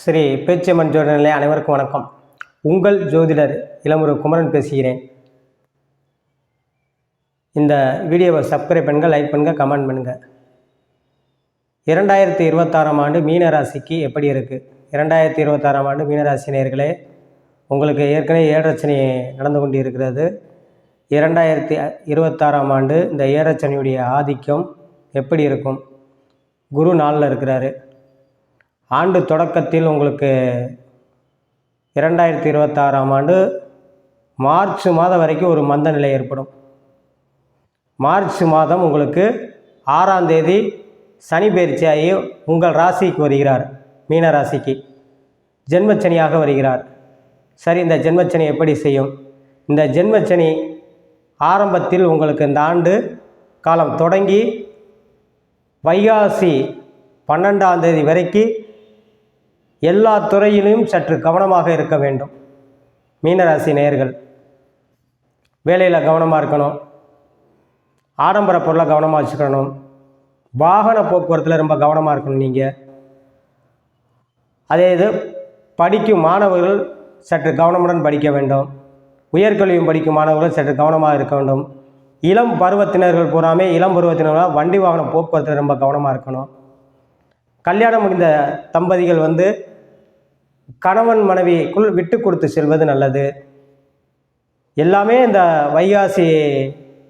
ஸ்ரீ பேச்சம்மன் ஜோதிட நிலைய அனைவருக்கும் வணக்கம். உங்கள் ஜோதிடர் இளமுரு குமரன் பேசுகிறேன். இந்த வீடியோவை சப்ஸ்கிரைப் பண்ணுங்கள் லைக் பண்ணுங்கள் கமெண்ட் பண்ணுங்கள் இரண்டாயிரத்தி இருபத்தாறாம் ஆண்டு மீனராசிக்கு எப்படி இருக்குது இரண்டாயிரத்தி இருபத்தாறாம் ஆண்டு மீனராசினியர்களே உங்களுக்கு ஏற்கனவே ஏழரச்சனை நடந்து கொண்டு இருக்கிறது இரண்டாயிரத்தி இருபத்தாறாம் ஆண்டு இந்த ஏழரச்சனையுடைய ஆதிக்கம் எப்படி இருக்கும்? குரு நாளில் இருக்கிறாரு. ஆண்டு தொடக்கத்தில் உங்களுக்கு இரண்டாயிரத்தி இருபத்தாறாம் ஆண்டு மார்ச் மாதம் வரைக்கும் ஒரு மந்த நிலை ஏற்படும். மார்ச் மாதம் உங்களுக்கு ஆறாம் தேதி சனி பயிற்சியாகி உங்கள் ராசிக்கு வருகிறார் மீன ராசிக்கு. ஜென்மச்சனியாக வருகிறார். சரி இந்த ஜென்மச்சனி எப்படி செய்யும்? இந்த ஜென்மச்சனி ஆரம்பத்தில் உங்களுக்கு இந்த ஆண்டு காலம் தொடங்கி வைகாசி பன்னெண்டாம் தேதி வரைக்கும் எல்லா துறையிலும் சற்று கவனமாக இருக்க வேண்டும். மீனராசி நேயர்கள் வேலையில் கவனமாக இருக்கணும். ஆடம்பர பொருளை கவனமாக வச்சுக்கணும். வாகன போக்குவரத்தில் ரொம்ப கவனமாக இருக்கணும் நீங்கள் அதே இது படிக்கும் மாணவர்கள் சற்று கவனமுடன் படிக்க வேண்டும். உயர்கல்வியும் படிக்கும் மாணவர்கள் சற்று கவனமாக இருக்க வேண்டும். இளம் பருவத்தினர்கள் பூராமே இளம் பருவத்தினர்களாக வண்டி வாகன போக்குவரத்தில் ரொம்ப கவனமாக இருக்கணும். கல்யாணம் முடிந்த தம்பதிகள் வந்து கணவன் மனைவிக்குள் விட்டு கொடுத்து செல்வது நல்லது. எல்லாமே இந்த வைகாசி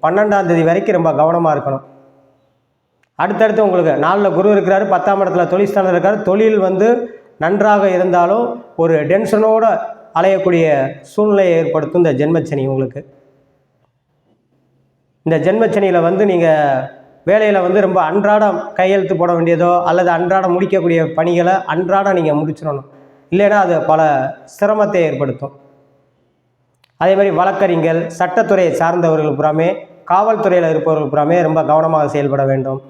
பன்னெண்டாம் தேதி வரைக்கும் ரொம்ப கவனமாக இருக்கணும். அடுத்தடுத்து உங்களுக்கு நாலில் குரு இருக்கிறாரு பத்தாம் இடத்துல தொழில் ஸ்தானம் தொழில் வந்து நன்றாக இருந்தாலும் ஒரு டென்ஷனோட அலையக்கூடிய சூழ்நிலையை ஏற்படுத்தும் இந்த ஜென்மச்சனி உங்களுக்கு. இந்த ஜென்மச்சனியில் வந்து நீங்கள் வேலையில் வந்து ரொம்ப அன்றாடம் கையெழுத்து போட வேண்டியதோ அல்லது அன்றாடம் முடிக்கக்கூடிய பணிகளை அன்றாடம் நீங்கள் முடிச்சிடணும். இல்லைன்னா அது பல சிரமத்தை ஏற்படுத்தும். அதே மாதிரி வழக்கறிஞர் சட்டத்துறையை சார்ந்தவர்கள் புறாமே காவல்துறையில் இருப்பவர்கள் புறாமே ரொம்ப கவனமாக செயல்பட வேண்டும்.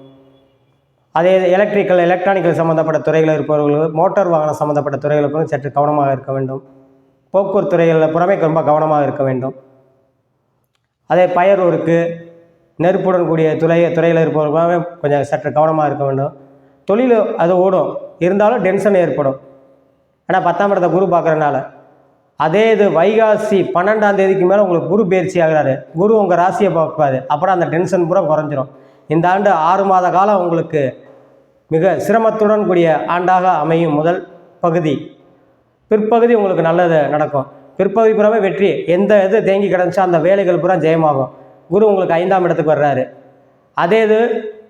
அதே எலக்ட்ரிக்கல் எலக்ட்ரானிக்கல் சம்மந்தப்பட்ட துறைகளில் இருப்பவர்கள் மோட்டார் வாகனம் சம்மந்தப்பட்ட துறைகளுக்கும் சற்று கவனமாக இருக்க வேண்டும். போக்குவரத்து துறைகளில் புறமே ரொம்ப கவனமாக இருக்க வேண்டும். அதே பயரூருக்கு நெருப்புடன் கூடிய துறை துறையில் இருப்பவர்களாக கொஞ்சம் சற்று கவனமாக இருக்க வேண்டும். தொழில் அது ஓடும். இருந்தாலும் டென்ஷன் ஏற்படும். ஆனால் பத்தாம் இடத்த குரு பார்க்குறனால அதே இது வைகாசி பன்னெண்டாம் தேதிக்கு மேலே உங்களுக்கு குரு பயிற்சி ஆகிறாரு. குரு உங்கள் ராசியை பார்ப்பாரு. அப்புறம் அந்த டென்ஷன் பூரா குறைஞ்சிரும். இந்த ஆண்டு ஆறு மாத காலம் உங்களுக்கு மிக சிரமத்துடன் கூடிய ஆண்டாக அமையும் முதல் பகுதி. பிற்பகுதி உங்களுக்கு நல்லது நடக்கும். பிற்பகுதி பூராவே வெற்றி. எந்த இது தேங்கி கிடந்துச்சோ அந்த வேலைகள் பூரா ஜெயமாகும். குரு உங்களுக்கு ஐந்தாம் இடத்துக்கு வர்றாரு. அதே இது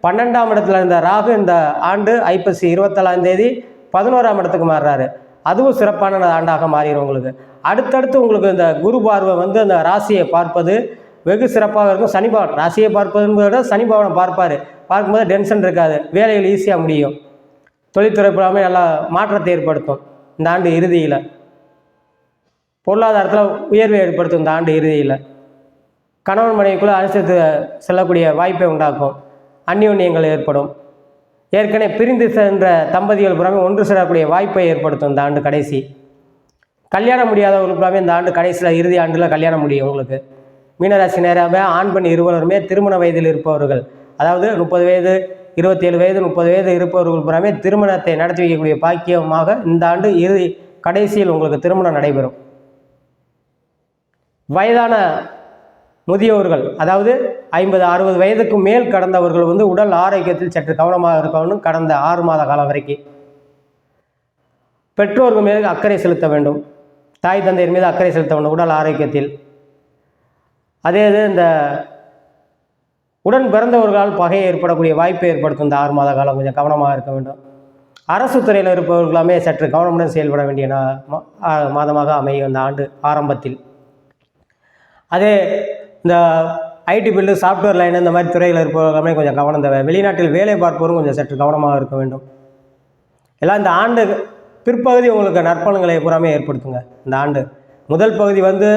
பன்னெண்டாம் இடத்துல இருந்த ராகு இந்த ஆண்டு ஐப்பசி இருபத்தேழாம் தேதி பதினோராம் இடத்துக்கு மாறுறாரு. அதுவும் சிறப்பான ஆண்டாக மாறிடும் உங்களுக்கு. அடுத்தடுத்து உங்களுக்கு இந்த குரு பார்வை வந்து அந்த ராசியை பார்ப்பது வெகு சிறப்பாக இருக்கும். சனி பவன் ராசியை பார்ப்பதை விட சனி பவனை பார்ப்பார். பார்க்கும்போது டென்ஷன் இருக்காது. வேலைகள் ஈஸியாக முடியும். தொழில்துறை புறாமே நல்லா மாற்றத்தை ஏற்படுத்தும். இந்த ஆண்டு இறுதியில். பொருளாதாரத்தில் உயர்வை ஏற்படுத்தும் இந்த ஆண்டு இறுதியில். கணவன் மனைவிக்குள்ளே அனுசரித்து செல்லக்கூடிய வாய்ப்பை உண்டாக்கும். அந்யோன்யங்கள் ஏற்படும். ஏற்கனவே பிரிந்து சென்ற தம்பதிகள் புறாமே ஒன்று சேரக்கூடிய வாய்ப்பை ஏற்படுத்தும் இந்த ஆண்டு கடைசி. கல்யாணம் முடியாதவர்கள் புறாமே இந்த ஆண்டு கடைசியில் இறுதி ஆண்டில் கல்யாணம் முடியும் உங்களுக்கு. மீனராசி நேராக ஆண் பெண் இருவருமே திருமண வயதில் இருப்பவர்கள். அதாவது முப்பது வயது இருபத்தேழு வயது முப்பது வயது இருப்பவர்கள் புறாமே திருமணத்தை நடத்தி வைக்கக்கூடிய பாக்கியமாக இந்த ஆண்டு இறுதி கடைசியில் உங்களுக்கு திருமணம் நடைபெறும். வயதான முதியவர்கள் அதாவது ஐம்பது அறுபது வயதுக்கு மேல் கடந்தவர்கள் வந்து உடல் ஆரோக்கியத்தில் சற்று கவனமாக இருக்கணும் கடந்த ஆறு மாத காலம் வரைக்கும் பெற்றோர்கள் மீது அக்கறை செலுத்த வேண்டும். தாய் தந்தையர் மீது அக்கறை செலுத்த வேண்டும் உடல் ஆரோக்கியத்தில். அதே இது இந்த உடன் பிறந்தவர்களால் பகையை ஏற்படக்கூடிய வாய்ப்பை ஏற்படுத்தும் இந்த ஆறு மாத காலம் கொஞ்சம் கவனமாக இருக்க வேண்டும். அரசு துறையில் இருப்பவர்களாமே சற்று கவனமுடன் செயல்பட வேண்டிய மா- மாதமாக அமையும் இந்த ஆண்டு ஆரம்பத்தில். அதே இந்த ஐடி பில்லு சாஃப்ட்வேர் லைன் இந்த மாதிரி துறையில் இருப்பவர்களுமே கொஞ்சம் கவனம் தேவை. வெளிநாட்டில் வேலை பார்ப்பவரும் கொஞ்சம் சற்று கவனமாக இருக்க வேண்டும். எல்லாம் இந்த ஆண்டு பிற்பகுதி உங்களுக்கு நற்பலன்களை பூராமே ஏற்படுத்துங்க. இந்த ஆண்டு முதல் பகுதி வந்து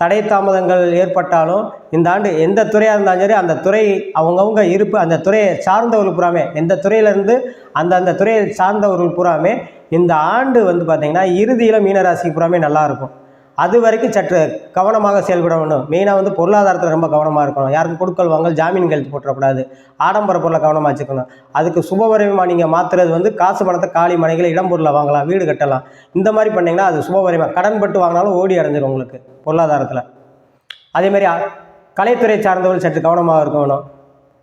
தடை தாமதங்கள் ஏற்பட்டாலும் இந்த ஆண்டு எந்த துறையாக இருந்தாலும் சரி அந்த துறை அவங்கவுங்க இருப்பு அந்த துறையை சார்ந்தவர்கள் பூராமே எந்த துறையிலேருந்து அந்த அந்த துறையை சார்ந்தவர்கள் பூராமே இந்த ஆண்டு வந்து பார்த்திங்கன்னா இறுதியில் மீனராசிக்கு பூராமே நல்லாயிருக்கும் அது வரைக்கும் சற்று கவனமாக செயல்பட வேண்டும். மெயினாக வந்து பொருளாதாரத்தில் ரொம்ப கவனமாக இருக்கணும். யாருக்கும் கொடுக்கல் வாங்கல் ஜாமீன் கழித்து போட்டுறக்கூடாது ஆடம்பர பொருளை கவனமாக வச்சுக்கணும். அதுக்கு சுபவரியமாக நீங்கள் மாற்றுறது வந்து காசு பணத்தை காலி மனைகளை இடம் பொருளை வாங்கலாம் வீடு கட்டலாம். இந்த மாதிரி பண்ணிங்கன்னா அது சுபவரியமாக கடன் பட்டு வாங்கினாலும் ஓடி அடைஞ்சிடும் உங்களுக்கு பொருளாதாரத்தில். அதேமாதிரி கலைத்துறை சார்ந்தவர்கள் சற்று கவனமாக இருக்கணும்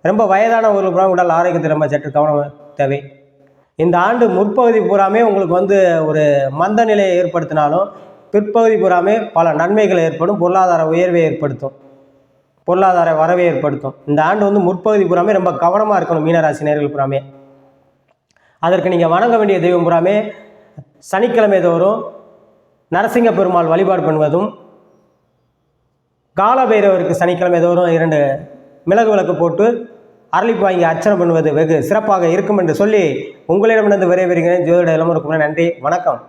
ரொம்ப வயதானவர்கள் பூரா உடல் ஆரோக்கியத்தை ரொம்ப சற்று கவனம் தேவை. இந்த ஆண்டு முற்பகுதி பூராமே உங்களுக்கு வந்து ஒரு மந்த நிலையை ஏற்படுத்தினாலும் பிற்பகுதி பூராமே பல நன்மைகள் ஏற்படும் பொருளாதார உயர்வை ஏற்படுத்தும் பொருளாதார வரவை ஏற்படுத்தும். இந்த ஆண்டு வந்து முற்பகுதி பூராமே ரொம்ப கவனமாக இருக்கணும் மீனராசி நேர்கள் பூராமே. அதற்கு நீங்கள் வணங்க வேண்டிய தெய்வம் பூராமே சனிக்கிழமை தோறும் நரசிங்க பெருமாள் வழிபாடு பண்ணுவதும் காலபைரவருக்கு சனிக்கிழமை தோறும் இரண்டு மிளகு விளக்கு போட்டு அரளிப்பு வாங்கி அர்ச்சனை பண்ணுவது வெகு சிறப்பாக இருக்கும் என்று சொல்லி உங்களிடமிருந்து விரைவருகிறேன் ஜோதிட இளமுருக்குமே நன்றி வணக்கம்.